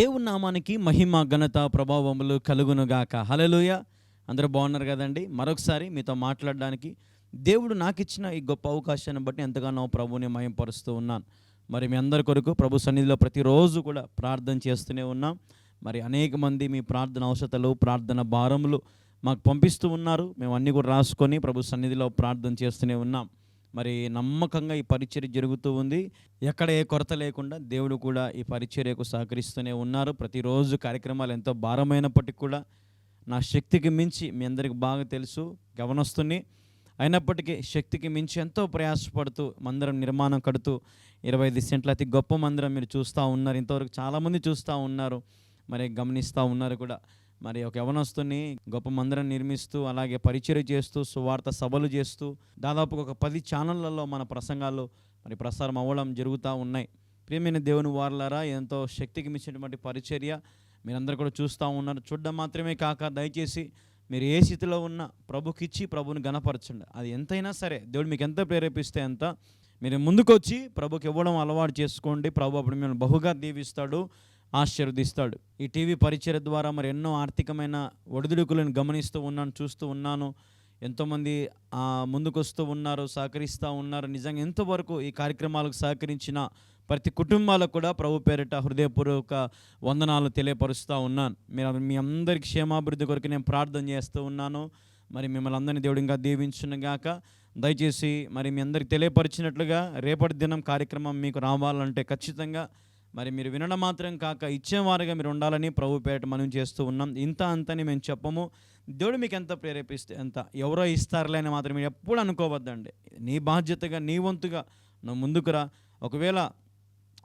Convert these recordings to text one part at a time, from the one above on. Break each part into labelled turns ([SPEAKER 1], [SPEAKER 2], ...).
[SPEAKER 1] దేవుని నామానికి మహిమ ఘనత ప్రభావములు కలుగునుగాక. హలలుయ అందరూ బాగున్నారు కదండి? మరొకసారి మీతో మాట్లాడడానికి దేవుడు నాకు ఇచ్చిన ఈ గొప్ప అవకాశాన్ని బట్టి ఎంతగానో ప్రభుని మయంపరుస్తూ ఉన్నాను. మరి మీ అందరి కొరకు ప్రభు సన్నిధిలో ప్రతిరోజు కూడా ప్రార్థన చేస్తూనే ఉన్నాం. మరి అనేక మంది మీ ప్రార్థన అవసరతలు ప్రార్థన భారములు మాకు పంపిస్తూ ఉన్నారు. మేము అన్నీ కూడా రాసుకొని ప్రభు సన్నిధిలో ప్రార్థన చేస్తూనే ఉన్నాం. మరి నమ్మకంగా ఈ పరిచర్య జరుగుతూ ఉంది. ఎక్కడ ఏ కొరత లేకుండా దేవుడు కూడా ఈ పరిచర్యకు సహకరిస్తూనే ఉన్నారు. ప్రతిరోజు కార్యక్రమాలు ఎంతో భారమైనప్పటికీ కూడా నా శక్తికి మించి మీ అందరికి బాగా తెలుసు గమనొస్తుంది. అయినప్పటికీ శక్తికి మించి ఎంతో ప్రయాసపడుతూ మందిరం నిర్మాణం కడుతూ ఇరవై ఐదు సెంట్ల అతి గొప్ప మందిరం మీరు చూస్తూ ఉన్నారు. ఇంతవరకు చాలామంది చూస్తూ ఉన్నారు. మరి గమనిస్తూ ఉన్నారు కూడా. మరి ఒక యవనస్తుని గొప్ప మందిరం నిర్మిస్తూ అలాగే పరిచయం చేస్తూ సువార్త సభలు చేస్తూ దాదాపు ఒక పది ఛానళ్ళల్లో మన ప్రసంగాలు మరి ప్రసారం అవ్వడం జరుగుతూ ఉన్నాయి. ప్రియమైన దేవుని వారలారా ఎంతో శక్తికి మించినటువంటి పరిచర్య మీరందరూ కూడా చూస్తూ ఉన్నారు. చూడడం మాత్రమే కాక దయచేసి మీరు ఏ స్థితిలో ఉన్న ప్రభుకిచ్చి ప్రభుని గణపరచండి అది ఎంతైనా సరే దేవుడు మీకు ఎంత ప్రేరేపిస్తే అంత మీరు ముందుకొచ్చి ప్రభుకి ఇవ్వడం అలవాటు చేసుకోండి. ప్రభు అప్పుడు మిమ్మల్ని బహుగా దీవిస్తాడు. ఆశీర్వదిస్తాడు. ఈ టీవీ పరిచయ ద్వారా మరి ఎన్నో ఆర్థికమైన ఒడిదుడుకులను గమనిస్తూ ఉన్నాను చూస్తూ ఉన్నాను. ఎంతోమంది ముందుకొస్తూ ఉన్నారు సహకరిస్తూ ఉన్నారు. నిజంగా ఎంతవరకు ఈ కార్యక్రమాలకు సహకరించిన ప్రతి కుటుంబాలకు కూడా ప్రభు పేరిట హృదయపూర్వక వందనాలు తెలియపరుస్తూ ఉన్నాను. మీరు మీ అందరి క్షేమాభివృద్ధి కొరకు నేను ప్రార్థన చేస్తూ ఉన్నాను. మరి మిమ్మల్ని అందరినీ దేవుడు ఇంకా గాక దయచేసి మరి మీ అందరికి తెలియపరిచినట్లుగా రేపటి దినం కార్యక్రమం మీకు రావాలంటే ఖచ్చితంగా మరి మీరు వినడం మాత్రం కాక ఇచ్చేవారుగా మీరు ఉండాలని ప్రభుపేట మనం చేస్తూ ఉన్నాం. ఇంత అంతని మేము చెప్పము. దేవుడు మీకు ఎంత ప్రేరేపిస్తే ఎంత ఎవరో ఇస్తారులే అని మాత్రం మీరు ఎప్పుడు అనుకోవద్దండి. నీ బాధ్యతగా నీ వంతుగా నువ్వు ముందుకురా ఒకవేళ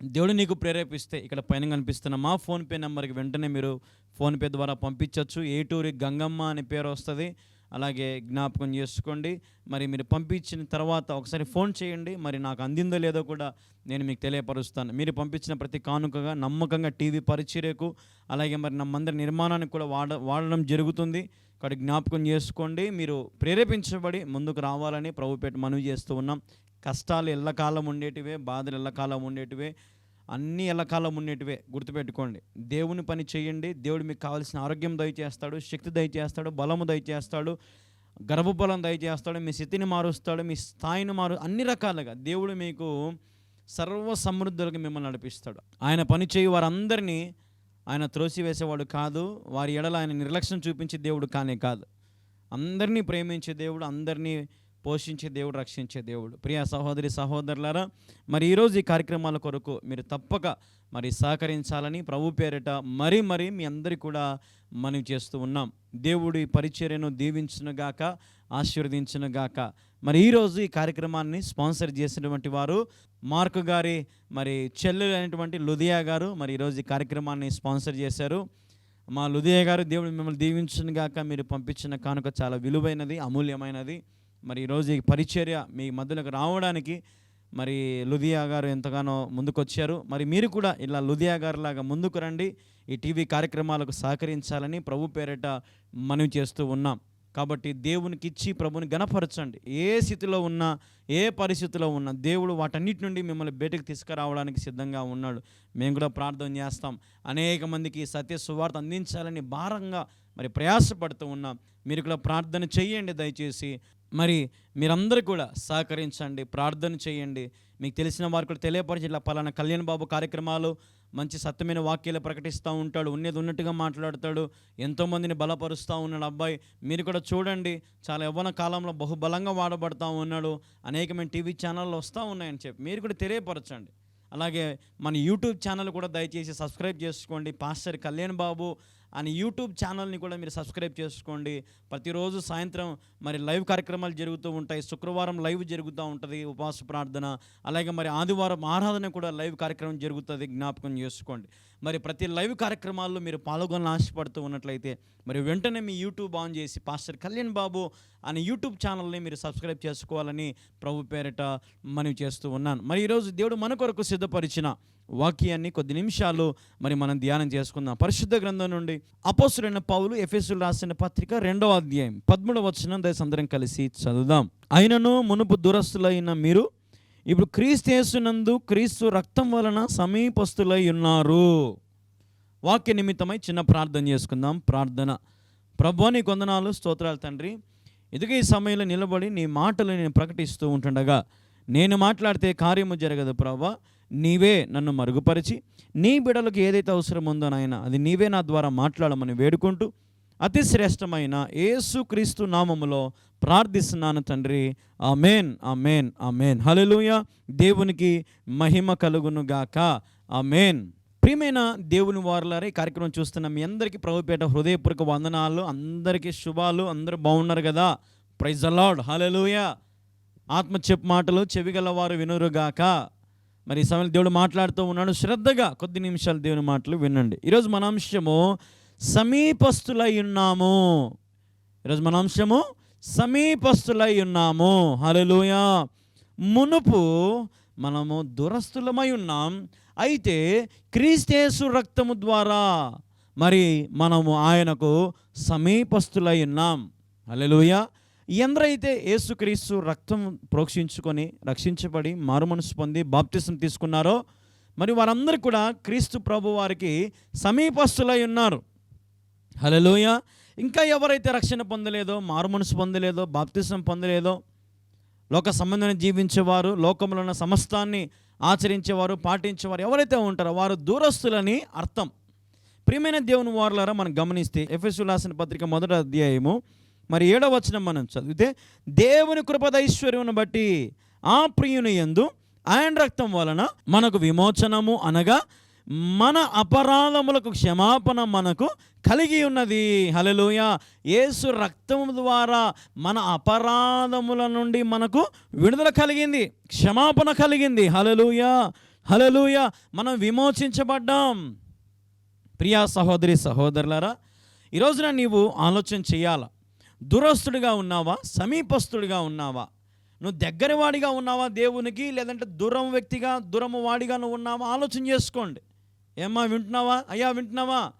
[SPEAKER 1] దేవుడు నీకు ప్రేరేపిస్తే ఇక్కడ పైన కనిపిస్తున్న మా ఫోన్పే నెంబర్కి వెంటనే మీరు ఫోన్పే ద్వారా పంపించవచ్చు ఏటూరి గంగమ్మ అనే పేరు వస్తుంది. అలాగే జ్ఞాపకం చేసుకోండి. మరి మీరు పంపించిన తర్వాత ఒకసారి ఫోన్ చేయండి. మరి నాకు అందిందో లేదో కూడా నేను మీకు తెలియపరుస్తాను. మీరు పంపించిన ప్రతి కానుకగా నమ్మకంగా టీవీ పరిచర్యకు అలాగే మరి నా మందిర నిర్మాణానికి కూడా వాడ వాడడం జరుగుతుంది. కాబట్టి జ్ఞాపకం చేసుకోండి. మీరు ప్రేరేపించబడి ముందుకు రావాలని ప్రభుపేట మనవి చేస్తూ ఉన్నాం. కష్టాలు ఎల్లకాలం ఉండేటివే బాధలు ఎల్లకాలం ఉండేటివే. అన్నీ ఎల్లకాలం ఉండేటివే గుర్తుపెట్టుకోండి. దేవుని పని చేయండి. దేవుడు మీకు కావాల్సిన ఆరోగ్యం దయచేస్తాడు శక్తి దయచేస్తాడు బలము దయచేస్తాడు గర్భబలం దయచేస్తాడు మీ స్థితిని మారుస్తాడు మీ స్థాయిని మారు అన్ని రకాలుగా దేవుడు మీకు సర్వ సమృద్ధులకు మిమ్మల్ని నడిపిస్తాడు. ఆయన పని చేయి వారందరినీ ఆయన త్రోసివేసేవాడు కాదు. వారి ఎడల ఆయన నిర్లక్ష్యం చూపించే దేవుడు కానే కాదు. అందరినీ ప్రేమించే దేవుడు అందరినీ పోషించే దేవుడు రక్షించే దేవుడు. ప్రియ సహోదరి సహోదరులారా మరి ఈరోజు ఈ కార్యక్రమాల కొరకు మీరు తప్పక మరి సహకరించాలని ప్రభు పేరిట మరీ మరీ మీ అందరికీ కూడా మనవి చేస్తూ ఉన్నాం. దేవుడి పరిచర్యను దీవించునుగాక ఆశీర్వదించునుగాక మరి ఈరోజు ఈ కార్యక్రమాన్ని స్పాన్సర్ చేసినటువంటి వారు మార్కు గారి మరి చెల్లెలు అయినటువంటి లుదియా గారు మరి ఈరోజు ఈ కార్యక్రమాన్ని స్పాన్సర్ చేశారు. మా లుదియా గారు దేవుడు మిమ్మల్ని దీవించునుగాక మీరు పంపించిన కానుక చాలా విలువైనది అమూల్యమైనది. మరి ఈరోజు ఈ పరిచర్య మీ మధ్యలోకి రావడానికి మరి లుధియా గారు ఎంతగానో ముందుకొచ్చారు. మరి మీరు కూడా ఇలా లుధియా గారు లాగా ముందుకు రండి. ఈ టీవీ కార్యక్రమాలకు సహకరించాలని ప్రభు పేరిట మనవి చేస్తూ ఉన్నాం. కాబట్టి దేవునికి ఇచ్చి ప్రభుని గణపరచండి. ఏ స్థితిలో ఉన్నా ఏ పరిస్థితిలో ఉన్నా దేవుడు వాటన్నిటి నుండి మిమ్మల్ని బయటకు తీసుకురావడానికి సిద్ధంగా ఉన్నాడు. మేము కూడా ప్రార్థన చేస్తాం. అనేక మందికి సత్య సువార్త అందించాలని భారంగా మరి ప్రయాసపడుతూ ఉన్నాం. మీరు కూడా ప్రార్థన చేయండి దయచేసి. మరి మీరందరూ కూడా సహకరించండి ప్రార్థన చేయండి. మీకు తెలిసిన వారు కూడా తెలియపరిచి ఇట్లా పలానా కళ్యాణ్ బాబు కార్యక్రమాలు మంచి సత్యమైన వాక్యాలు ప్రకటిస్తూ ఉంటాడు ఉన్నది ఉన్నట్టుగా మాట్లాడతాడు ఎంతోమందిని బలపరుస్తూ ఉన్నాడు. అబ్బాయి మీరు కూడా చూడండి చాలా యవ్వన కాలంలో బహుబలంగా వాడబడతా ఉన్నాడు అనేకమైన టీవీ ఛానళ్ళు వస్తూ ఉన్నాయని చెప్పి మీరు కూడా తెలియపరచండి. అలాగే మన యూట్యూబ్ ఛానల్ కూడా దయచేసి సబ్స్క్రైబ్ చేసుకోండి. పాస్టర్ కళ్యాణ్ బాబు అని యూట్యూబ్ ఛానల్ని కూడా మీరు సబ్స్క్రైబ్ చేసుకోండి. ప్రతిరోజు సాయంత్రం మరి లైవ్ కార్యక్రమాలు జరుగుతూ ఉంటాయి. శుక్రవారం లైవ్ జరుగుతూ ఉంటుంది ఉపవాస ప్రార్థన. అలాగే మరి ఆదివారం ఆరాధన కూడా లైవ్ కార్యక్రమం జరుగుతుంది. జ్ఞాపకం చేసుకోండి. మరి ప్రతి లైవ్ కార్యక్రమాల్లో మీరు పాల్గొనాలని ఆశపడుతూ ఉన్నట్లయితే మరి వెంటనే మీ యూట్యూబ్ ఆన్ చేసి పాస్టర్ కళ్యాణ్ బాబు అనే యూట్యూబ్ ఛానల్ని మీరు సబ్స్క్రైబ్ చేసుకోవాలని ప్రభు పేరిట మనవి చేస్తూ ఉన్నాను. మరి ఈరోజు దేవుడు మన కొరకు సిద్ధపరిచిన వాక్యాన్ని కొద్ది నిమిషాలు మరి మనం ధ్యానం చేసుకుందాం. పరిశుద్ధ గ్రంథం నుండి అపోసులైన పౌలు ఎఫెసులు రాసిన పత్రిక రెండవ అధ్యాయం పదమూడవ వచనం దయసందరం కలిసి చదువుదాం. అయినను మునుపు దురస్తులైన మీరు ఇప్పుడు క్రీస్తు యేసునందు క్రీస్తు రక్తం వలన సమీపస్తులై ఉన్నారు. వాక్య నిమిత్తమై చిన్న ప్రార్థన చేసుకుందాం. ప్రార్థన. ప్రభు నీ కొందనాలు స్తోత్రాలు తండ్రి. ఇదిగో ఈ సమయంలో నిలబడి నీ మాటలు నేను ప్రకటిస్తూ ఉంటుండగా నేను మాట్లాడితే కార్యము జరగదు ప్రభా. నీవే నన్ను మరుగుపరిచి నీ బిడలకు ఏదైతే అవసరం ఉందో నాయన అది నీవే నా ద్వారా మాట్లాడమని వేడుకుంటూ అతి శ్రేష్టమైన యేసుక్రీస్తు నామములో ప్రార్థిస్తున్నాను తండ్రి. Amen amen amen. హలలుయ దేవునికి మహిమ కలుగును గాక. ఆమెన్. ప్రియమైన దేవుని వారులారా ఈ కార్యక్రమం చూస్తున్న మీ అందరికీ ప్రభుపేట హృదయపూర్వక వందనాలు అందరికీ శుభాలు అందరూ బాగున్నారు కదా? ప్రైజ్ అలాడ్ హలలుయ ఆత్మ చెప్పు మాటలు చెవిగల వారు వినురుగాక మరి ఈ సమయంలో దేవుడు మాట్లాడుతూ ఉన్నాడు. శ్రద్ధగా కొద్ది నిమిషాలు దేవుని మాటలు వినండి. ఈరోజు మన అంశము సమీపస్తులై ఉన్నాము. ఈరోజు మన అంశము సమీపస్తులై ఉన్నాము. హల్లెలూయా. మునుపు మనము దురస్తులమై ఉన్నాం. అయితే క్రీస్తేసు రక్తము ద్వారా మరి మనము ఆయనకు సమీపస్తులై ఉన్నాం. హల్లెలూయా. ఎందరైతే యేసుక్రీస్తు రక్తం ప్రోక్షించుకొని రక్షించబడి మారుమనసు పొంది బాప్తిసం తీసుకున్నారో మరి వారందరూ కూడా క్రీస్తు ప్రభు వారికి సమీపస్తులై ఉన్నారు. హలలోయ ఇంకా ఎవరైతే రక్షణ పొందలేదో మారుమనసు పొందలేదో బాప్తిసం పొందలేదో లోక సంబంధం జీవించేవారు లోకంలో ఉన్న సమస్తాన్ని ఆచరించేవారు పాటించేవారు ఎవరైతే ఉంటారో వారు దూరస్తులని అర్థం. ప్రియమైన దేవుని వారులారా మనం గమనిస్తే ఎఫ్ఎస్ రాసిన పత్రిక మొదటి అధ్యాయము మరి ఏడవ వచనం మనం చదివితే దేవుని కృపదైశ్వర్యమును బట్టి ఆ ప్రియుని యందు ఆయన రక్తం వలన మనకు విమోచనము అనగా మన అపరాధములకు క్షమాపణ మనకు కలిగి ఉన్నది. హలలోయ యేసు రక్తము ద్వారా మన అపరాధముల నుండి మనకు విడుదల కలిగింది. క్షమాపణ కలిగింది. హలలుయ హలలుయ మనం విమోచించబడ్డాం. ప్రియా సహోదరి సహోదరులారా ఈరోజున నీవు ఆలోచన చేయాలా? దురస్తుడిగా ఉన్నావా? సమీపస్తుడిగా ఉన్నావా? నువ్వు దగ్గరవాడిగా ఉన్నావా? దేవునికి లేదంటే దూరం వ్యక్తిగా దూరం వాడిగా నువ్వు ఉన్నావా? ఆలోచన చేసుకోండి. ఏమ్మా వింటున్నావా? అయ్యా వింటున్నావా?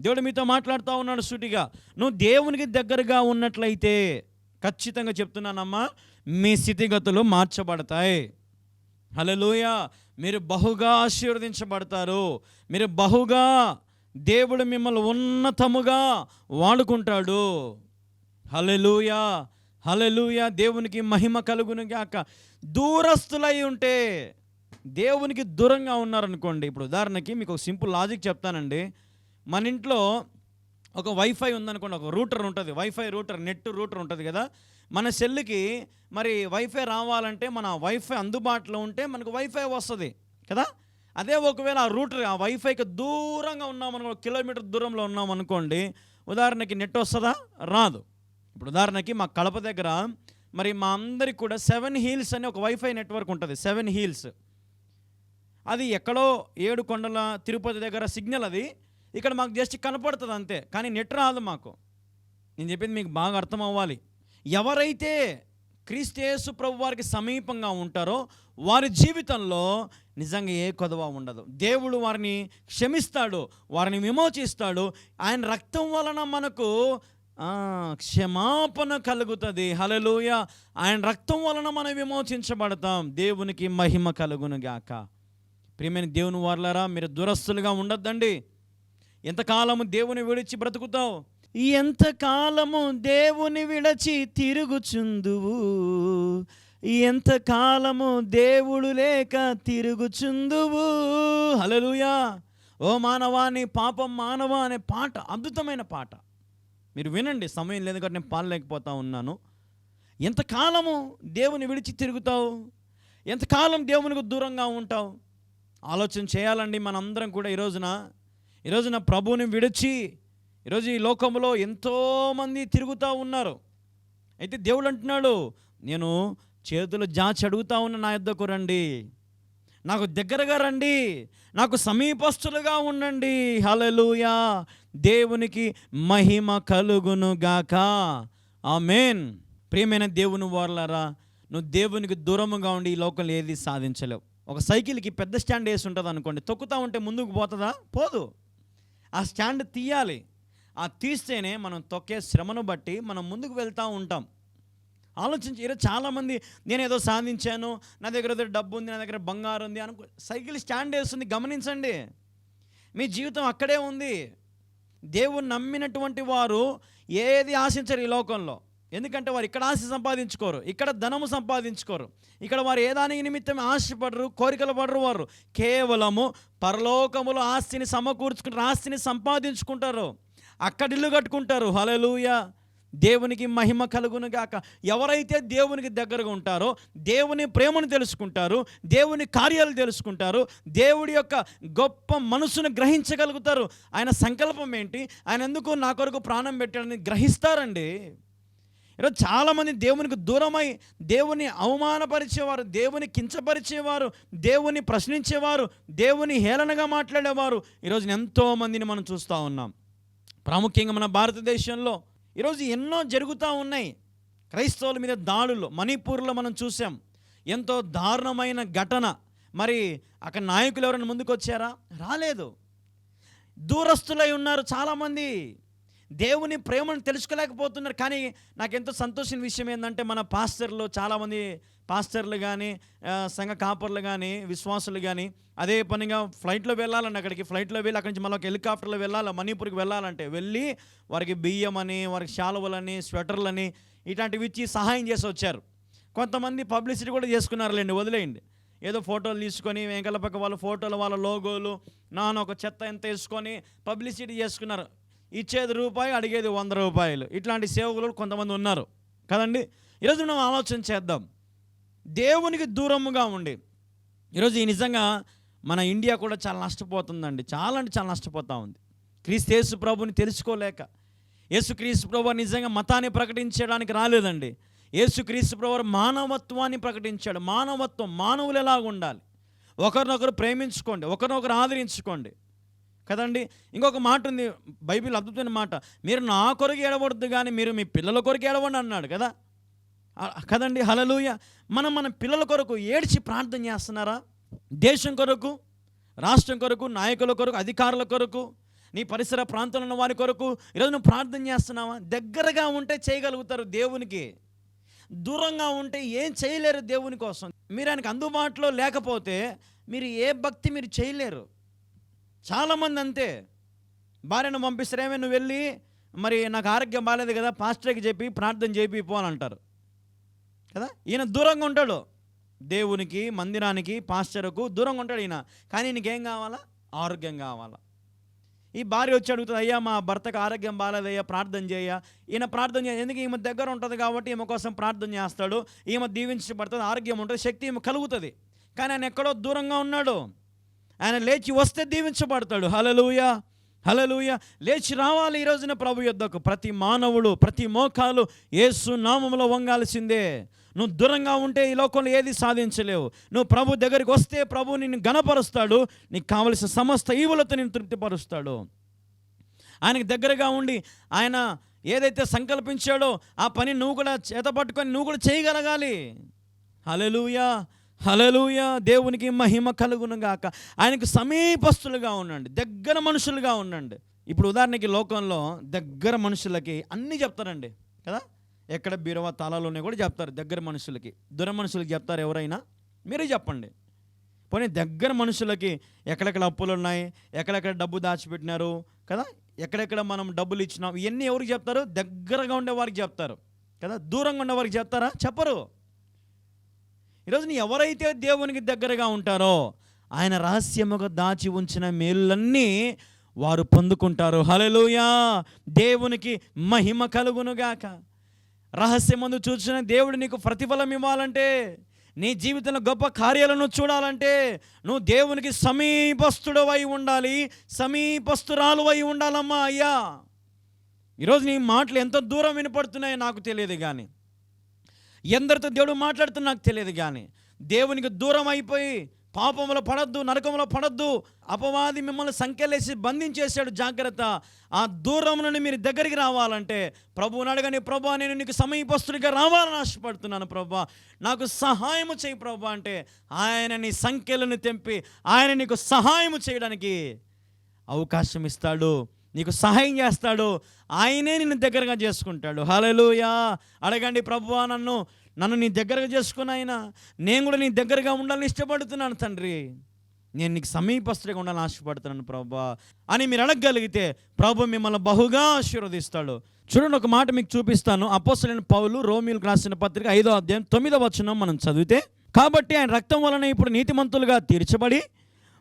[SPEAKER 1] దేవుడు మీతో మాట్లాడుతూ ఉన్నాడు సూటిగా. నువ్వు దేవునికి దగ్గరగా ఉన్నట్లయితే ఖచ్చితంగా చెప్తున్నానమ్మా మీ స్థితిగతులు మార్చబడతాయి. హలోయ మీరు బహుగా ఆశీర్వదించబడతారు. మీరు బహుగా దేవుడు మిమ్మల్ని ఉన్నతముగా వాడుకుంటాడు. హలలుయా హలలుయా దేవునికి మహిమ కలుగును గాక. దూరస్తులై ఉంటే దేవునికి దూరంగా ఉన్నారనుకోండి ఇప్పుడు ఉదాహరణకి మీకు ఒక సింపుల్ లాజిక్ చెప్తానండి. మన ఇంట్లో ఒక వైఫై ఉందనుకోండి ఒక రూటర్ ఉంటుంది. వైఫై రూటర్ నెట్ రూటర్ ఉంటుంది కదా. మన సెల్లుకి మరి వైఫై రావాలంటే మన వైఫై అందుబాటులో ఉంటే మనకు వైఫై వస్తుంది కదా. అదే ఒకవేళ ఆ రూటర్ ఆ వైఫైకి దూరంగా ఉన్నామనుకో కిలోమీటర్ దూరంలో ఉన్నామనుకోండి ఉదాహరణకి నెట్ వస్తుందా? రాదు. ఇప్పుడు ఉదాహరణకి మా కడప దగ్గర మరి మా అందరికి కూడా సెవెన్ హీల్స్ అని ఒక వైఫై నెట్వర్క్ ఉంటుంది. సెవెన్ హీల్స్ అది ఎక్కడో ఏడు కొండల తిరుపతి దగ్గర సిగ్నల్ అది. ఇక్కడ మాకు జస్ట్ కనపడుతుంది అంతే. కానీ నెట్ రాదు మాకు. నేను చెప్పింది మీకు బాగా అర్థం అవ్వాలి ఎవరైతే క్రీస్తేసు ప్రభు వారికి సమీపంగా ఉంటారో వారి జీవితంలో నిజంగా ఏ కొదవ ఉండదు. దేవుడు వారిని క్షమిస్తాడు వారిని విమోచిస్తాడు. ఆయన రక్తం వలన మనకు క్షమాపణ కలుగుతుంది. హలలోయ ఆయన రక్తం వలన మనం విమోచించబడతాం. దేవునికి మహిమ కలుగును గాక. ప్రియమైన దేవుని వారులారా మీరు దురస్తులుగా ఉండొద్దండి. ఎంతకాలము దేవుని విడిచి బ్రతుకుతావు? ఎంతకాలము దేవుని విడచి తిరుగుచుందువు? ఎంతకాలము దేవుడు లేక తిరుగుచుందువు? హలలుయా ఓ మానవాని పాపం మానవ అనే పాట అద్భుతమైన పాట. మీరు వినండి సమయం లేదు కాబట్టి నేను పాడలేకపోతా ఉన్నాను. ఎంతకాలము దేవుని విడిచి తిరుగుతావు? ఎంతకాలం దేవునికి దూరంగా ఉంటావు? ఆలోచన చేయాలండి మనందరం కూడా ఈ రోజున. ఈ రోజున ప్రభువుని విడిచి ఈరోజు ఈ లోకంలో ఎంతోమంది తిరుగుతూ ఉన్నారు. అయితే దేవుడు అంటున్నాడు నేను చేతులు జాచి అడుగుతా ఉన్న నా యొద్దకు రండి. నాకు దగ్గరగా రండి. నాకు సమీపస్తులుగా ఉండండి. హలలుయా దేవునికి మహిమ కలుగును గాక. మేన్ ప్రియమైన దేవుని వారలారా నువ్వు దేవునికి దూరముగా ఉండి ఈ లోకంలో ఏది సాధించలేవు. ఒక సైకిల్కి పెద్ద స్టాండ్ వేసి ఉంటుంది అనుకోండి తొక్కుతా ఉంటే ముందుకు పోతుందా? పోదు. ఆ స్టాండ్ తీయాలి. ఆ తీస్తేనే మనం తొక్కే శ్రమను బట్టి మనం ముందుకు వెళ్తూ ఉంటాం. ఆలోచించి ఈరోజు చాలామంది నేను ఏదో సాధించాను నా దగ్గర ఏదో డబ్బు ఉంది నా దగ్గర బంగారు ఉంది అనుకో సైకిల్ స్టాండ్ వేస్తుంది గమనించండి. మీ జీవితం అక్కడే ఉంది. దేవుని నమ్మినటువంటి వారు ఏది ఆశించరు ఈ లోకంలో. ఎందుకంటే వారు ఇక్కడ ఆశ సంపాదించుకోరు ఇక్కడ ధనము సంపాదించుకోరు. ఇక్కడ వారు ఏదానికి నిమిత్తం ఆశపడరు కోరికలు పడరు వారు. కేవలము పరలోకములో ఆస్తిని సమకూర్చుకుంటారు ఆస్తిని సంపాదించుకుంటారు. అక్కడ ఇల్లు కట్టుకుంటారు. హలలుయ దేవునికి మహిమ కలుగును గాక. ఎవరైతే దేవునికి దగ్గరగా ఉంటారో దేవుని ప్రేమను తెలుసుకుంటారు దేవుని కార్యాలు తెలుసుకుంటారు దేవుడి యొక్క గొప్ప మనసును గ్రహించగలుగుతారు. ఆయన సంకల్పం ఏంటి? ఆయన ఎందుకు నా కొరకు ప్రాణం పెట్టాడని గ్రహిస్తారండి? ఈరోజు చాలామంది దేవునికి దూరమై దేవుని అవమానపరిచేవారు దేవుని కించపరిచేవారు దేవుని ప్రశ్నించేవారు దేవుని హేళనగా మాట్లాడేవారు. ఈరోజు ఎంతోమందిని మనం చూస్తూ ఉన్నాం. ప్రాముఖ్యంగా మన భారతదేశంలో ఈరోజు ఎన్నో జరుగుతూ ఉన్నాయి. క్రైస్తవుల మీద దాడులు మణిపూర్లో మనం చూసాం. ఎంతో దారుణమైన ఘటన. మరి అక్కడ నాయకులు ఎవరైనా ముందుకు వచ్చారా రాలేదు. దూరస్తులై ఉన్నారు చాలామంది. దేవుని ప్రేమను తెలుసుకోలేకపోతున్నారు. కానీ నాకు ఎంతో సంతోషం విషయం ఏంటంటే మన పాస్టర్లు చాలామంది పాస్టర్లు కానీ సంఘ కాపర్లు కానీ విశ్వాసులు కానీ అదే పనిగా ఫ్లైట్లో వెళ్ళాలండి అక్కడికి. ఫ్లైట్లో వెళ్ళి అక్కడి నుంచి మళ్ళీ ఒక హెలికాప్టర్లో వెళ్ళాలి మణిపూర్కి వెళ్ళాలంటే వెళ్ళి వారికి బియ్యం అని వారికి శాలువలని స్వెటర్లని ఇట్లాంటివి ఇచ్చి సహాయం చేసి వచ్చారు. కొంతమంది పబ్లిసిటీ కూడా చేసుకున్నారులేండి వదిలేయండి. ఏదో ఫోటోలు తీసుకొని వెంకల పక్క వాళ్ళ ఫోటోలు వాళ్ళ లోగోలు నాన్న ఒక చెత్త ఎంత వేసుకొని పబ్లిసిటీ చేసుకున్నారు. ఇచ్చేది రూపాయి అడిగేది వంద రూపాయలు. ఇట్లాంటి సేవకులు కొంతమంది ఉన్నారు. కదండి? ఈరోజు మనం ఆలోచన చేద్దాం. దేవునికి దూరముగా ఉండి. ఈరోజు ఈ నిజంగా మన ఇండియా కూడా చాలా నష్టపోతుందండి. చాలా అంటే చాలా నష్టపోతూ ఉంది. క్రీస్తు యేసు ప్రభుని తెలుసుకోలేక. యేసు క్రీస్తు ప్రభు నిజంగా మతాన్ని ప్రకటించడానికి రాలేదండి. యేసు క్రీస్తు ప్రభు మానవత్వాన్ని ప్రకటించాడు. మానవత్వం మానవులు ఎలా ఉండాలి ఒకరినొకరు ప్రేమించుకోండి. ఒకరినొకరు ఆదరించుకోండి. కదండి? ఇంకొక మాట ఉంది బైబిల్ అద్భుతమైన మాట. మీరు నా కొరకు ఏడవద్దు కానీ మీరు మీ పిల్లల కొరకు ఏడవండి అన్నాడు కదా? కదండి? హలలుయ మనం మన పిల్లల కొరకు ఏడ్చి ప్రార్థన చేస్తున్నారా? దేశం కొరకు రాష్ట్రం కొరకు నాయకుల కొరకు అధికారుల కొరకు నీ పరిసర ప్రాంతంలో ఉన్న వారి కొరకు ఈరోజు నువ్వు ప్రార్థన చేస్తున్నావా? దగ్గరగా ఉంటే చేయగలుగుతారు దేవునికి. దూరంగా ఉంటే ఏం చేయలేరు దేవుని కోసం. మీరు ఆయనకు అందుబాటులో లేకపోతే మీరు ఏ భక్తి మీరు చేయలేరు. చాలామంది అంతే భార్యను పంపిస్తారేమే నువ్వు వెళ్ళి మరి నాకు ఆరోగ్యం బాగాలేదు కదా పాస్టర్కి చెప్పి ప్రార్థన చేపి పో అని అంటారు. కదా? ఈయన దూరంగా ఉంటాడు. దేవునికి మందిరానికి పాస్టర్కు దూరంగా ఉంటాడు ఈయన. కానీ నీకేం కావాలా? ఆరోగ్యం కావాలా. ఈ భార్య వచ్చి అడుగుతుంది అయ్యా మా భర్తకు ఆరోగ్యం బాగాలేదయ్యా ప్రార్థన చేయ ఈయన ప్రార్థన చేయ ఎందుకు ఈమె దగ్గర ఉంటుంది కాబట్టి ఈమె కోసం ప్రార్థన చేస్తాడు. ఈమె దీవించబడుతుంది ఆరోగ్యం ఉంటుంది శక్తి ఈమె కలుగుతుంది. కానీ ఆయన ఎక్కడో దూరంగా ఉన్నాడు. ఆయన లేచి వస్తే దీవించబడతాడు. హలలుయ హలలుయ లేచి రావాలి ఈ రోజున ప్రభు యొద్దకు. ప్రతి మానవుడు ప్రతి మోకాలు ఏసు నామములో వంగాల్సిందే. నువ్వు దూరంగా ఉంటే ఈ లోకంలో ఏది సాధించలేవు. నువ్వు ప్రభు దగ్గరికి వస్తే ప్రభు నిన్ను గణపరుస్తాడు నీకు కావలసిన సమస్త ఈవులతో నేను తృప్తిపరుస్తాడు. ఆయనకి దగ్గరగా ఉండి ఆయన ఏదైతే సంకల్పించాడో ఆ పని నువ్వు కూడా చేత పట్టుకొని నువ్వు కూడా చేయగలగాలి. హలలుయా హలలుయ దేవునికి మహిమ కలుగును గాక. ఆయనకు సమీపస్తులుగా ఉండండి దగ్గర మనుషులుగా ఉండండి. ఇప్పుడు ఉదాహరణకి లోకంలో దగ్గర మనుషులకి అన్నీ చెప్తారండి కదా? ఎక్కడ బీరవ తాళాలు కూడా చెప్తారు దగ్గర మనుషులకి. దూర మనుషులకి చెప్తారు ఎవరైనా మీరే చెప్పండి. పోనీ దగ్గర మనుషులకి ఎక్కడెక్కడ అప్పులు ఉన్నాయి ఎక్కడెక్కడ డబ్బు దాచిపెట్టినారు కదా? ఎక్కడెక్కడ మనం డబ్బులు ఇచ్చినాం ఇవన్నీ ఎవరికి చెప్తారు? దగ్గరగా ఉండే వారికి చెప్తారు కదా? దూరంగా ఉండే వారికి చెప్తారా? చెప్పరు. ఈరోజు నీ ఎవరైతే దేవునికి దగ్గరగా ఉంటారో ఆయన రహస్యముగా దాచి ఉంచిన మేలులన్నీ వారు పొందుకుంటారు. హలలుయా దేవునికి మహిమ కలుగునుగాక. రహస్యమందు చూసిన దేవుడు నీకు ప్రతిఫలం ఇవ్వాలంటే నీ జీవితంలో గొప్ప కార్యాలను చూడాలంటే నువ్వు దేవునికి సమీపస్తుడు అయి ఉండాలి. సమీపస్తురాలు అయి ఉండాలమ్మా అయ్యా. ఈరోజు నీ మాటలు ఎంత దూరం వినపడుతున్నాయో నాకు తెలియదు కానీ ఎందరితో దేవుడు మాట్లాడుతున్నా నాకు తెలియదు కానీ దేవునికి దూరం అయిపోయి పాపంలో పడద్దు నరకంలో పడద్దు అపవాది మిమ్మల్ని సంఖ్యలేసి బంధించేశాడు జాగ్రత్త. ఆ దూరం నుండి మీరు దగ్గరికి రావాలంటే ప్రభువుని అడగని ప్రభా నేను నీకు సమీపస్తుడిగా రావాలని ఆశపడుతున్నాను ప్రభా. నాకు సహాయము చేయి ప్రభా అంటే ఆయన నీ సంఖ్యలను తెంపి ఆయన నీకు సహాయము చేయడానికి అవకాశం ఇస్తాడు. నీకు సహాయం చేస్తాడు. ఆయనే నిన్ను దగ్గరగా చేసుకుంటాడు. హలలుయా అడగండి ప్రభువా నన్ను నన్ను నీ దగ్గరగా చేసుకుని ఆయన. నేను కూడా నీ దగ్గరగా ఉండాలని ఇష్టపడుతున్నాను తండ్రి. నేను నీకు సమీపస్తుడిగా ఉండాలని ఆశపడుతున్నాను ప్రభా అని మీరు అడగగలిగితే ప్రభు మిమ్మల్ని బహుగా ఆశీర్వదిస్తాడు. చూడండి ఒక మాట మీకు చూపిస్తాను. అపోసలైన పౌలు రోమిలకు రాసిన పత్రిక ఐదో అధ్యాయం తొమ్మిదో వచనం మనం చదివితే కాబట్టి ఆయన రక్తం వలన ఇప్పుడు నీతిమంతులుగా తీర్చబడి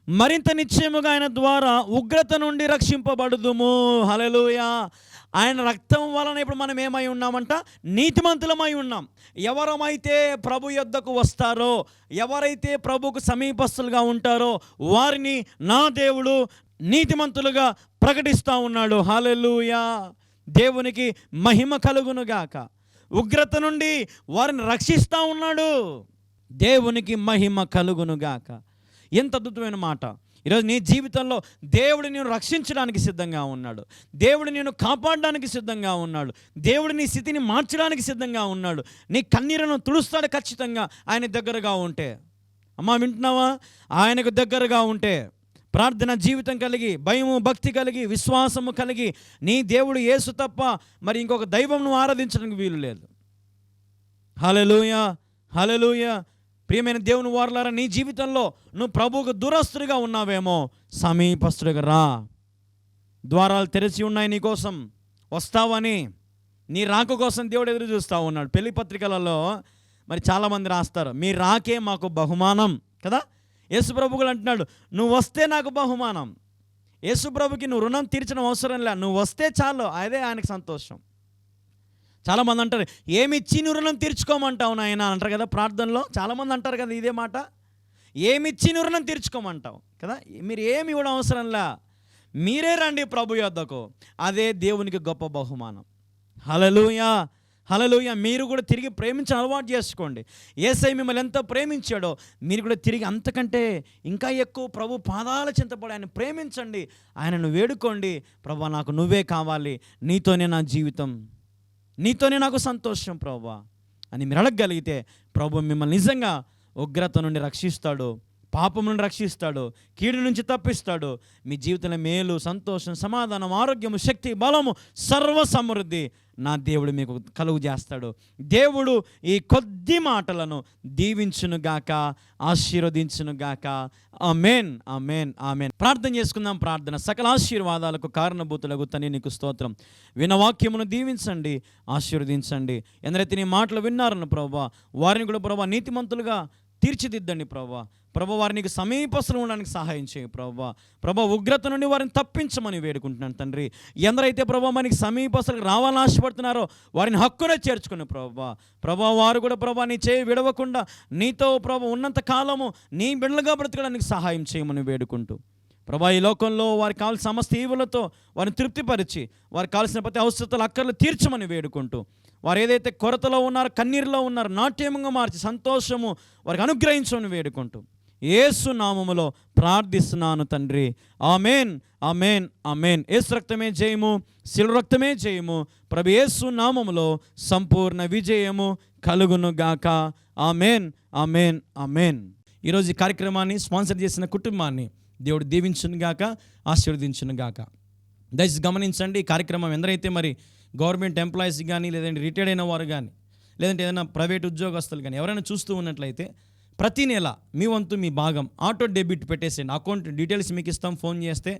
[SPEAKER 1] మరింత నిశ్చయముగా ఆయన ద్వారా ఉగ్రత నుండి రక్షింపబడుదుము. హలలుయా ఆయన రక్తం వలన ఇప్పుడు మనం ఏమై ఉన్నామంట? నీతిమంతులమై ఉన్నాం. ఎవరమైతే ప్రభు యొద్దకు వస్తారో ఎవరైతే ప్రభుకు సమీపస్తులుగా ఉంటారో వారిని నా దేవుడు నీతిమంతులుగా ప్రకటిస్తూ ఉన్నాడు. హలలుయా దేవునికి మహిమ కలుగునుగాక ఉగ్రత నుండి వారిని రక్షిస్తూ ఉన్నాడు. దేవునికి మహిమ కలుగునుగాక ఎంత అద్భుతమైన మాట. ఈరోజు నీ జీవితంలో దేవుడు నేను రక్షించడానికి సిద్ధంగా ఉన్నాడు. దేవుడు నేను కాపాడడానికి సిద్ధంగా ఉన్నాడు. దేవుడు నీ స్థితిని మార్చడానికి సిద్ధంగా ఉన్నాడు. నీ కన్నీరును తుడుస్తాడు ఖచ్చితంగా ఆయన దగ్గరగా ఉంటే. అమ్మా వింటున్నావా? ఆయనకు దగ్గరగా ఉంటే. ప్రార్థన జీవితం కలిగి భయము భక్తి కలిగి విశ్వాసము కలిగి నీ దేవుడు యేసు తప్ప మరి ఇంకొక దైవంను ఆరాధించడానికి వీలు లేదు. హలలుయ హలలుయ ప్రియమైన దేవుని వారలారా నీ జీవితంలో నువ్వు ప్రభువుకు దూరస్తుడిగా ఉన్నావేమో సమీపస్తుడిగా రా. ద్వారాలు తెరిచి ఉన్నాయి నీకోసం వస్తావని నీ రాక కోసం దేవుడు ఎదురు చూస్తూ ఉన్నాడు. పెళ్ళి పత్రికలలో మరి చాలామంది రాస్తారు మీ రాకే మాకు బహుమానం కదా? యేసుప్రభు కూడా అంటున్నాడు నువ్వు వస్తే నాకు బహుమానం. యేసుప్రభుకి నువ్వు రుణం తీర్చడం అవసరం లే నువ్వు వస్తే చాలు అదే ఆయనకు సంతోషం. చాలామంది అంటారు ఏమి ఇచ్చి నువ్వు రుణం తీర్చుకోమంటావు నాయన? అంటారు కదా ప్రార్థనలో చాలామంది అంటారు కదా ఇదే మాట. ఏమి ఇచ్చి నువ్వు రుణం తీర్చుకోమంటావు? కదా మీరు ఏమి ఇవ్వడం అవసరంలా మీరే రండి ప్రభు యొద్దకు. అదే దేవునికి గొప్ప బహుమానం. హలలుయా హలలుయ మీరు కూడా తిరిగి ప్రేమించి అలవాటు చేసుకోండి. ఏసై మిమ్మల్ని ఎంత ప్రేమించాడో మీరు కూడా తిరిగి అంతకంటే ఇంకా ఎక్కువ ప్రభు పాదాల చింతపడి ఆయన ప్రేమించండి. ఆయనను వేడుకోండి. ప్రభు నాకు నువ్వే కావాలి. నీతోనే నా జీవితం. నీతోనే నాకు సంతోషం ప్రభా. అని మీరు అడగగలిగితే ప్రభు మిమ్మల్ని నిజంగా ఉగ్రత నుండి రక్షిస్తాడు. పాపం నుండి రక్షిస్తాడు కీడు నుంచి తప్పిస్తాడు. మీ జీవితంలో మేలు సంతోషం సమాధానం ఆరోగ్యము శక్తి బలము సర్వ సమృద్ధి నా దేవుడు మీకు కలుగు చేస్తాడు. దేవుడు ఈ కొద్ది మాటలను దీవించునుగాక ఆశీర్వదించునుగాక ఆమెన్ ఆమెన్ ఆమెన్. ప్రార్థన చేసుకుందాం ప్రార్థన. సకల ఆశీర్వాదాలకు కారణభూతులకు తని నీకు స్తోత్రం. వినవాక్యమును దీవించండి ఆశీర్వదించండి. ఎందరైతే నీ మాటలు విన్నారను ప్రభా వారిని కూడా ప్రభా నీతిమంతులుగా తీర్చిదిద్దండి ప్రభా. ప్రభా వారిని సమీపస్తులు ఉండడానికి సహాయం చేయి ప్రభా. ప్రభా ఉగ్రత నుండి వారిని తప్పించమని వేడుకుంటున్నాను తండ్రి. ఎందరైతే ప్రభా మనకి సమీపస్తులకు రావాలని ఆశపడుతున్నారో వారిని హక్కునే చేర్చుకుని ప్రభా. ప్రభా వారు కూడా ప్రభా నీ చేయి విడవకుండా నీతో ప్రభా ఉన్నంత కాలము నీ బిడ్డలుగా బ్రతకడానికి సహాయం చేయమని వేడుకుంటూ ప్రభా ఈ లోకంలో వారికి కావాల్సిన సమస్త ఈవులతో వారిని తృప్తిపరిచి వారికి కావాల్సిన ప్రతి అవసరతలు అక్కర్లు తీర్చమని వేడుకుంటూ వారు ఏదైతే కొరతలో ఉన్నారో కన్నీరులో ఉన్నారో నాట్యముగా మార్చి సంతోషము వారికి అనుగ్రహించమని వేడుకుంటూ ఏసు నామములో ప్రార్థిస్తున్నాను తండ్రి. Amen amen amen. ఏసు రక్తమే జయము శిలు రక్తమే జయము ప్రభు ఏసు నామములో సంపూర్ణ విజయము కలుగును గాక. ఆమెన్ ఆమెన్ ఆమెన్. ఈరోజు ఈ కార్యక్రమాన్ని స్పాన్సర్ చేసిన కుటుంబాన్ని దేవుడు దీవించును గాక ఆశీర్వదించును గాక. దయచేసి గమనించండి ఈ కార్యక్రమం ఎందరైతే మరి గవర్నమెంట్ ఎంప్లాయీస్ కానీ లేదంటే రిటైర్డ్ అయిన వారు కానీ లేదంటే ఏదైనా ప్రైవేట్ ఉద్యోగస్తులు కానీ ఎవరైనా చూస్తూ ఉన్నట్లయితే ప్రతి నెల మీ వంతు మీ భాగం ఆటో డెబిట్ పెట్టేసేయండి. అకౌంట్ డీటెయిల్స్ మీకు ఇస్తాం ఫోన్ చేస్తే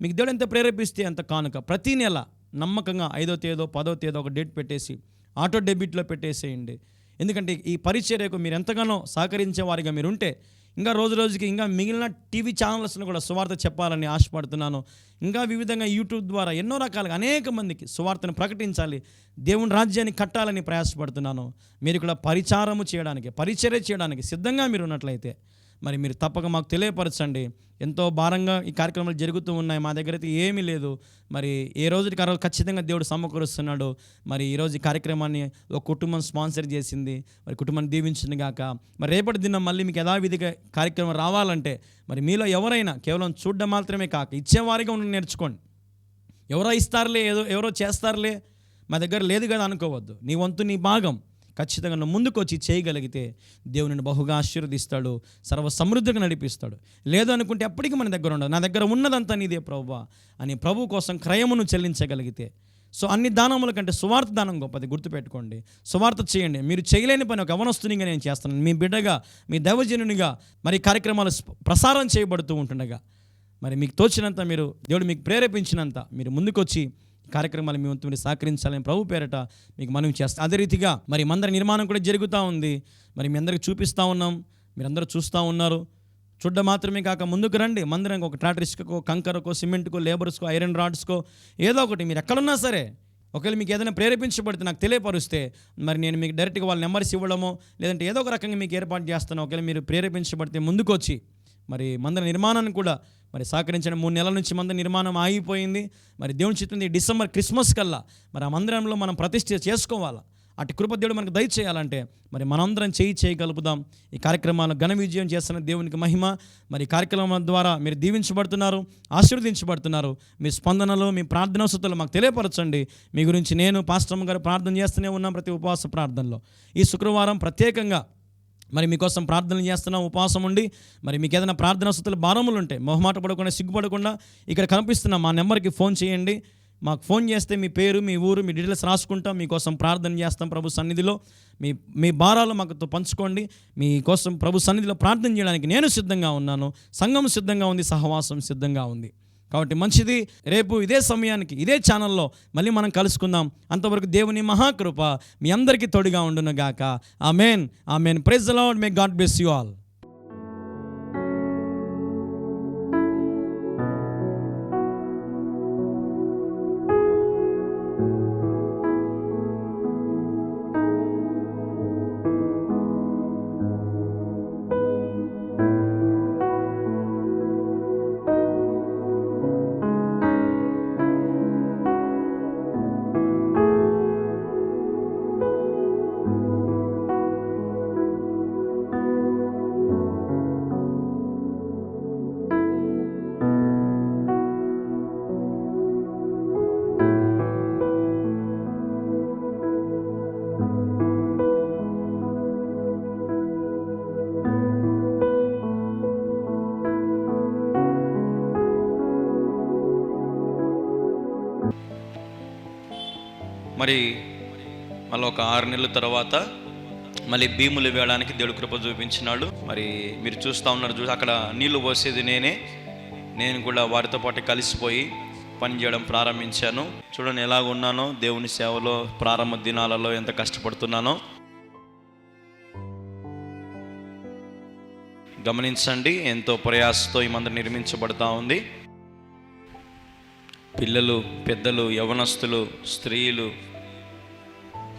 [SPEAKER 1] మీకు దేవుడు ఎంత ప్రేరేపిస్తే అంత కానుక. ప్రతి నెల నమ్మకంగా ఐదో తేదో పదో తేదో ఒక డేట్ పెట్టేసి ఆటో డెబిట్లో పెట్టేసేయండి. ఎందుకంటే ఈ పరిచర్యకు మీరు ఎంతగానో సహకరించే వారిగా మీరు ఉంటే ఇంకా రోజు రోజుకి ఇంకా మిగిలిన టీవీ ఛానల్స్ను కూడా సువార్త చెప్పాలని ఆశపడుతున్నాను. ఇంకా వివిధంగా యూట్యూబ్ ద్వారా ఎన్నో రకాలుగా అనేక మందికి సువార్తను ప్రకటించాలి దేవుని రాజ్యాన్ని కట్టాలని ప్రయాసపడుతున్నాను. మీరు కూడా పరిచారము చేయడానికి పరిచర్య చేయడానికి సిద్ధంగా మీరు ఉన్నట్లయితే మరి మీరు తప్పక మాకు తెలియపరచండి. ఎంతో భారంగా ఈ కార్యక్రమాలు జరుగుతూ ఉన్నాయి. మా దగ్గర అయితే ఏమీ లేదు. మరి ఏ రోజుకి ఆ రోజు ఖచ్చితంగా దేవుడు సమకూరుస్తున్నాడు. మరి ఈరోజు ఈ కార్యక్రమాన్ని ఒక కుటుంబం స్పాన్సర్ చేసింది. మరి కుటుంబాన్ని దీవించింది గాక. మరి రేపటి దినం మళ్ళీ మీకు యథావిధిగా కార్యక్రమం రావాలంటే మరి మీలో ఎవరైనా కేవలం చూడడం మాత్రమే కాక ఇచ్చేవారిగా ఉండి నేర్చుకోండి. ఎవరో ఇస్తారులే ఏదో ఎవరో చేస్తారులే. మా దగ్గర లేదు కదా అనుకోవద్దు. నీ వంతు నీ భాగం. ఖచ్చితంగా నువ్వు ముందుకు వచ్చి చేయగలిగితే దేవుని బహుగా ఆశీర్వదిస్తాడు సర్వ సమృద్ధిగా నడిపిస్తాడు. లేదు అనుకుంటే ఎప్పటికీ మన దగ్గర ఉండదు. నా దగ్గర ఉన్నదంతా నీదే ప్రభువా అని ప్రభు కోసం క్రయమును చెల్లించగలిగితే. సో అన్ని దానముల కంటే సువార్త దానం గొప్పది గుర్తుపెట్టుకోండి. సువార్త చేయండి. మీరు చేయలేని పని ఒక అవనస్తునిగా నేను చేస్తున్నాను. మీ బిడ్డగా మీ దైవజనునిగా మరి కార్యక్రమాలు ప్రసారం చేయబడుతూ ఉంటుండగా మరి మీకు తోచినంత మీరు దేవుడు మీకు ప్రేరేపించినంత మీరు ముందుకొచ్చి కార్యక్రమాలు మీ వంతు సహకరించాలని ప్రభు పేరట మీకు మనవి చేస్తాం అదే రీతిగా మరి మందర నిర్మాణం కూడా జరుగుతూ ఉంది. మరి మీ అందరికి చూపిస్తూ ఉన్నాం. మీరందరూ చూస్తూ ఉన్నారు. చూడ్డ మాత్రమే కాక ముందుకు రండి. మందిరానికి ఒక ట్రాక్టర్ ఇసుకకో కంకరకో సిమెంట్కో లేబర్స్కో ఐరన్ రాడ్స్కో ఏదో ఒకటి మీరు ఎక్కడున్నా సరే ఒకవేళ మీకు ఏదైనా ప్రేరేపించబడితే నాకు తెలియపరుస్తే మరి నేను మీకు డైరెక్ట్గా వాళ్ళ నెంబర్స్ ఇవ్వడమో లేదంటే ఏదో ఒక రకంగా మీకు ఏర్పాటు చేస్తాను ఒకవేళ మీరు ప్రేరేపించబడితే ముందుకు వచ్చి మరి మందిర నిర్మాణాన్ని కూడా మరి సహకరించిన మూడు నెలల నుంచి మందిర నిర్మాణం ఆగిపోయింది. మరి దేవుని చిత్తం డిసెంబర్ క్రిస్మస్ కల్లా మరి ఆ మందిరంలో మనం ప్రతిష్ఠ చేసుకోవాలా? అటు కృపదేవుడు మనకు దయచేయాలంటే మరి మనందరం చేయి చేయగలుపుదాం ఈ కార్యక్రమాలను ఘన విజయం చేస్తున్న దేవునికి మహిమ. మరి కార్యక్రమం ద్వారా మీరు దీవించబడుతున్నారు ఆశీర్వదించబడుతున్నారు. మీ స్పందనలు మీ ప్రార్థన సుతులు మాకు తెలియపరచండి. మీ గురించి నేను పాస్టమ్ గారు ప్రార్థన చేస్తూనే ఉన్నాం ప్రతి ఉపవాస ప్రార్థనలో. ఈ శుక్రవారం ప్రత్యేకంగా మరి మీకోసం ప్రార్థనలు చేస్తున్నాం ఉపవాసం ఉండి. మరి మీకు ఏదైనా ప్రార్థన స్థుతులు భారములు ఉంటాయి మొహమాట పడకుండా సిగ్గుపడకుండా ఇక్కడ కనిపిస్తున్న మా నెంబర్కి ఫోన్ చేయండి. మాకు ఫోన్ చేస్తే మీ పేరు మీ ఊరు మీ డీటెయిల్స్ రాసుకుంటాం. మీకోసం ప్రార్థన చేస్తాం ప్రభు సన్నిధిలో. మీ మీ భారాలు మాకు పంచుకోండి. మీకోసం ప్రభు సన్నిధిలో ప్రార్థన చేయడానికి నేను సిద్ధంగా ఉన్నాను. సంఘం సిద్ధంగా ఉంది సహవాసం సిద్ధంగా ఉంది. కాబట్టి మంచిది. రేపు ఇదే సమయానికి ఇదే ఛానల్లో మళ్ళీ మనం కలుసుకుందాం. అంతవరకు దేవుని మహాకృప మీ అందరికీ తోడుగా ఉండును గాక. ఆ main praise Lord. May God bless you all.
[SPEAKER 2] మళ్ళీ ఒక ఆరు నెలల తర్వాత మళ్ళీ భీములు వేయడానికి దేవుడు కృప చూపించినాడు. మరి మీరు చూస్తూ ఉన్నారు చూసి అక్కడ నీళ్ళు పోసేది నేనే. నేను కూడా వారితో పాటు కలిసిపోయి పని చేయడం ప్రారంభించాను. చూడండి ఎలాగ ఉన్నానో దేవుని సేవలో ప్రారంభ దినాలలో ఎంత కష్టపడుతున్నానో. గమనించండి ఎంతో ప్రయాసతో ఈ మందిరం నిర్మించబడతా ఉంది. పిల్లలు పెద్దలు యవనస్తులు స్త్రీలు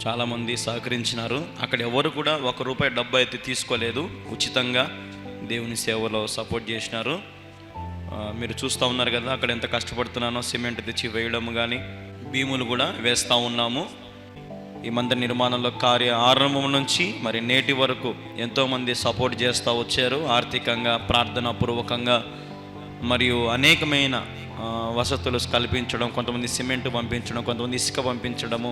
[SPEAKER 2] చాలామంది సహకరించినారు. అక్కడ ఎవరు కూడా ఒక రూపాయి డబ్బు అయితే తీసుకోలేదు. ఉచితంగా దేవుని సేవలో సపోర్ట్ చేసినారు. మీరు చూస్తూ ఉన్నారు కదా అక్కడ ఎంత కష్టపడుతున్నానో సిమెంట్ తెచ్చి వేయడం కానీ భీములు కూడా వేస్తూ ఉన్నాము. ఈ మందిర నిర్మాణంలో కార్య ఆరంభం నుంచి మరి నేటి వరకు ఎంతోమంది సపోర్ట్ చేస్తూ వచ్చారు. ఆర్థికంగా ప్రార్థనా పూర్వకంగా మరియు అనేకమైన వసతులు కల్పించడం కొంతమంది సిమెంట్ పంపించడం కొంతమంది ఇసుక పంపించడము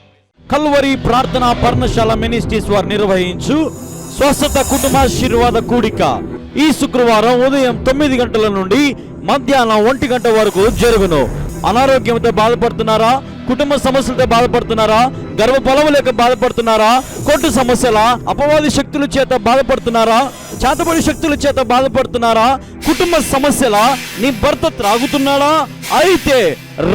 [SPEAKER 1] కల్వరి ప్రార్థన పర్ణశాల మినిస్ట్రీస్ వారు నిర్వహించు స్వస్థత కుటుంబాశీర్వాద కూడిక. ఈ శుక్రవారం ఉదయం తొమ్మిది గంటల నుండి మధ్యాహ్నం ఒంటి గంట వరకు జరుగును. అనారోగ్యంతో బాధపడుతున్నారా? కుటుంబ సమస్యలతో బాధపడుతున్నారా? గర్భఫలం లేక బాధపడుతున్నారా? కొట్టు సమస్యల అపవాది శక్తుల చేత బాధపడుతున్నారా? చేతబడి శక్తుల చేత బాధపడుతున్నారా? కుటుంబ సమస్యల నీ భర్త త్రాగుతున్నాడా? అయితే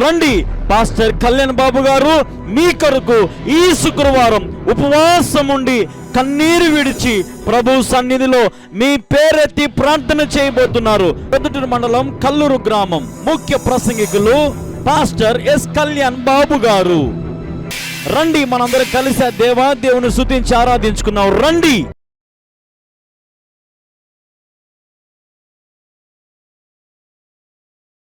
[SPEAKER 1] రండి పాస్టర్ కళ్యాణ్ బాబు గారు మీ కొరకు ఈ శుక్రవారం ఉపవాసం ఉండి కన్నీరు విడిచి ప్రభు సన్నిధిలో మీ పేరెత్తి ప్రార్థన చేయబోతున్నారు. పెద్దటూరు మండలం కల్లూరు గ్రామం ముఖ్య ప్రసంగికులు పాస్టర్ ఎస్ కళ్యాణ్ బాబు గారు. రండి మనందరం కలిసి దేవా దేవుని శుతించి ఆరాధించుకున్నాం రండి.